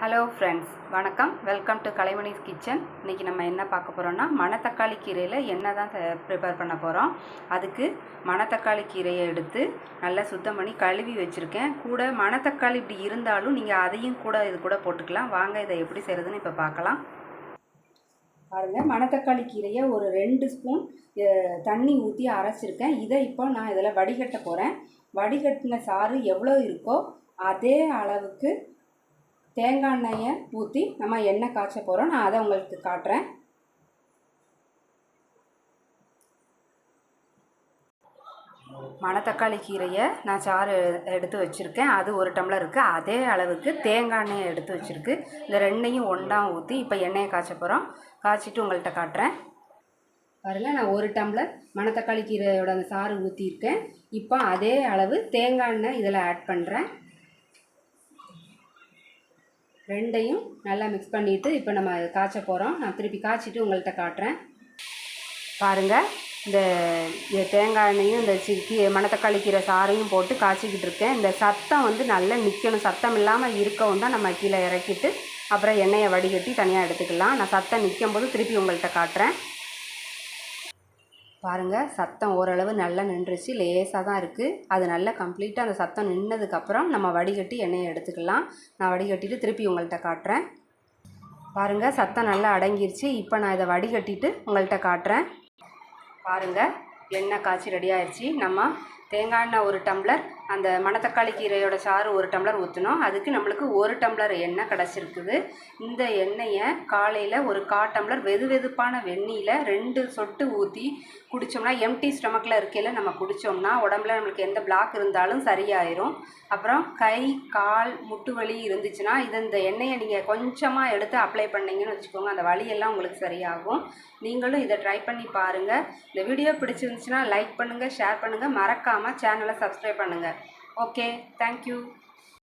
Hello friends வணக்கம். Welcome to கலைமணிஸ் kitchen இன்றைக்கி நம்ம என்ன பார்க்க போகிறோம்னா மணத்தக்காளி கீரையில் என்ன தான் ப்ரிப்பேர் பண்ண போகிறோம் அதுக்கு மணத்தக்காளி கீரையை எடுத்து நல்லா சுத்தம் பண்ணி கழுவி வச்சுருக்கேன். கூட மணத்தக்காளி இப்படி இருந்தாலும் நீங்கள் அதையும் கூட இது கூட போட்டுக்கலாம். வாங்க இதை எப்படி செய்கிறதுன்னு இப்போ பார்க்கலாம். பாருங்கள் மணத்தக்காளி கீரையை ஒரு ரெண்டு ஸ்பூன் தண்ணி ஊற்றி அரைச்சிருக்கேன். இதை இப்போ நான் இதில் வடிகட்ட போகிறேன் வடிகட்டின சாறு எவ்வளோ இருக்கோ அதே அளவுக்கு தேங்காய் எண்ணெயை ஊற்றி நம்ம எண்ணெய் காய்ச்ச போகிறோம் நான் அதை உங்களுக்கு காட்டுறேன். மணத்தக்காளி கீரையை நான் சாறு எடுத்து வச்சுருக்கேன். அது ஒரு டம்ளர் இருக்குது அதே அளவுக்கு தேங்காய் எண்ணெயை எடுத்து வச்சுருக்கு. இந்த ரெண்டையும் ஒன்றா ஊற்றி இப்போ எண்ணெயை காய்ச்ச போகிறோம் காய்ச்சிட்டு உங்கள்கிட்ட காட்டுறேன். பாருங்கள் நான் ஒரு டம்ளர் மணத்தக்காளி கீரையோட அந்த சாறு ஊற்றியிருக்கேன் இப்போ அதே அளவு தேங்காய் எண்ணெய் இதில் ஆட் பண்ணுறேன் ரெண்டையும் நல்லா மிக்ஸ் பண்ணிவிட்டு இப்போ நம்ம காய்ச்ச போகிறோம் நான் திருப்பி காய்ச்சிட்டு உங்கள்கிட்ட காட்டுறேன். பாருங்கள் இந்த தேங்காய் எண்ணெயும் இந்த சிக்கி மணத்தக்காளி கீரை சாறையும் போட்டு காய்ச்சிக்கிட்டு இருக்கேன். இந்த சத்தம் வந்து நல்லா நிற்கணும் சத்தம் இல்லாமல் இருக்கவும் தான் நம்ம கீழே இறக்கிட்டு அப்புறம் எண்ணெயை வடிகட்டி தனியாக எடுத்துக்கலாம். நான் சத்தம் நிற்கும் போது திருப்பி உங்கள்கிட்ட காட்டுறேன். பாருங்கள் சத்தம் ஓரளவு நல்லா நின்றுச்சு லேசாக தான் இருக்குது அது நல்லா கம்ப்ளீட்டாக அந்த சத்தம் நின்னதுக்கப்புறம் நம்ம வடிகட்டி எண்ணெயை எடுத்துக்கலாம். நான் வடிகட்டிட்டு திருப்பி உங்கள்கிட்ட காட்டுறேன். பாருங்கள் சத்தம் நல்லா அடங்கிருச்சு. இப்போ நான் இதை வடிகட்டிட்டு உங்கள்கிட்ட காட்டுறேன். பாருங்கள் எண்ணெய் காய்ச்சி ரெடி ஆயிடுச்சு நம்ம தேங்காய் எண்ணெய் ஒரு டம்ளர் அந்த மணத்தக்காளி கீரையோட சாறு ஒரு டம்ளர் ஊற்றினோம் அதுக்கு நம்மளுக்கு ஒரு டம்ளர் எண்ணெய் கிடச்சிருக்குது. இந்த எண்ணெயை காலையில் ஒரு கா டம்ளர் வெது வெதுப்பான வெந்நியில் ரெண்டு சொட்டு ஊற்றி குடித்தோம்னா எம்டி ஸ்டொமக்கில் இருக்கையில் நம்ம குடித்தோம்னா உடம்புல நம்மளுக்கு எந்த பிளாக் இருந்தாலும் சரியாயிரும். அப்புறம் கை கால் முட்டு வலி இருந்துச்சுன்னா இது இந்த எண்ணெயை நீங்கள் கொஞ்சமாக எடுத்து அப்ளை பண்ணீங்கன்னு வச்சுக்கோங்க. அந்த வலியெல்லாம் உங்களுக்கு சரியாகும். நீங்களும் இதை ட்ரை பண்ணி பாருங்கள் இந்த வீடியோ பிடிச்சிருந்துச்சுன்னா லைக் பண்ணுங்கள் ஷேர் பண்ணுங்கள் மறக்காமல் சேனலை சப்ஸ்கிரைப் பண்ணுங்கள் ஓகே தேங்க்யூ